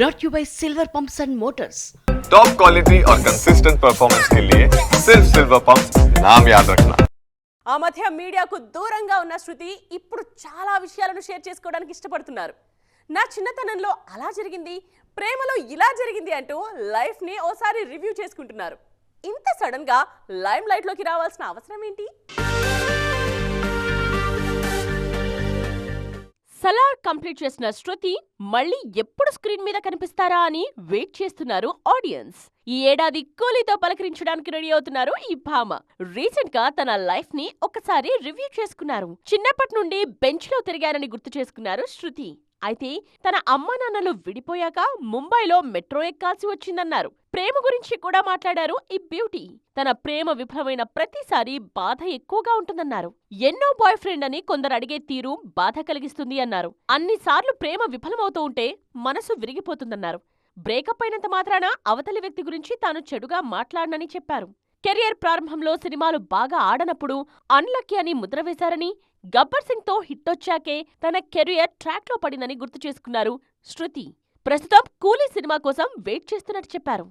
brought you by Silver Pumps and Motors. Top quality और consistent performance के लिए सिर्फ सिल्वर पंप नाम याद रखना ఆ మధ్య మీడియాకు దూరంగా ఉన్న శృతి ఇప్పుడు చాలా విషయాలను షేర్ చేసుకోవడానికి ఇష్టపడుతున్నారు నా చిన్నతనంలో అలా జరిగింది ప్రేమలో ఇలా జరిగింది అంటూ లైఫ్ని ఓసారి రివ్యూ చేసుకుంటున్నారు ఇంత సడన్గా లైమ్ లైట్లోకి రావాల్సిన అవసరం ఏంటి సలార్ కంప్లీట్ చేసిన శృతి మళ్ళీ ఎప్పుడు స్క్రీన్ మీద కనిపిస్తారా అని వెయిట్ చేస్తున్నారు ఆడియన్స్. ఈ ఏడాది కూలీతో పలకరించడానికి రెడీ అవుతున్నారు ఈ భామ. రీసెంట్గా తన లైఫ్ని ఒకసారి రివ్యూ చేసుకున్నారు. చిన్నప్పటి నుండి బెంచ్లో తిరిగారని గుర్తు చేసుకున్నారు శృతి. అయితే తన అమ్మా నాన్నలు విడిపోయాక ముంబైలో మెట్రో ఎక్కాల్సి వచ్చిందన్నారు. ప్రేమ గురించి కూడా మాట్లాడారు. ఈ బ్యూటీ తన ప్రేమ విఫలమైన ప్రతిసారి బాధ ఎక్కువగా ఉంటుందన్నారు. ఎన్నో బాయ్ ఫ్రెండ్ అని కొందరు అడిగే తీరు బాధ కలిగిస్తుంది అన్నారు. అన్నిసార్లు ప్రేమ విఫలమవుతూ ఉంటే మనసు విరిగిపోతుందన్నారు. బ్రేకప్ అయినంత మాత్రాన అవతలి వ్యక్తి గురించి తాను చెడుగా మాట్లాడనని చెప్పారు. కెరియర్ ప్రారంభంలో సినిమాలు బాగా ఆడనప్పుడు అన్లక్కీ అని ముద్ర వేశారని గబ్బర్ సింగ్తో హిట్టొచ్చాకే తన కెరియర్ ట్రాక్లో పడిందని గుర్తు చేసుకున్నారు శృతి. ప్రస్తుతం కూలీ సినిమా కోసం వెయిట్ చేస్తున్నట్టు చెప్పారు.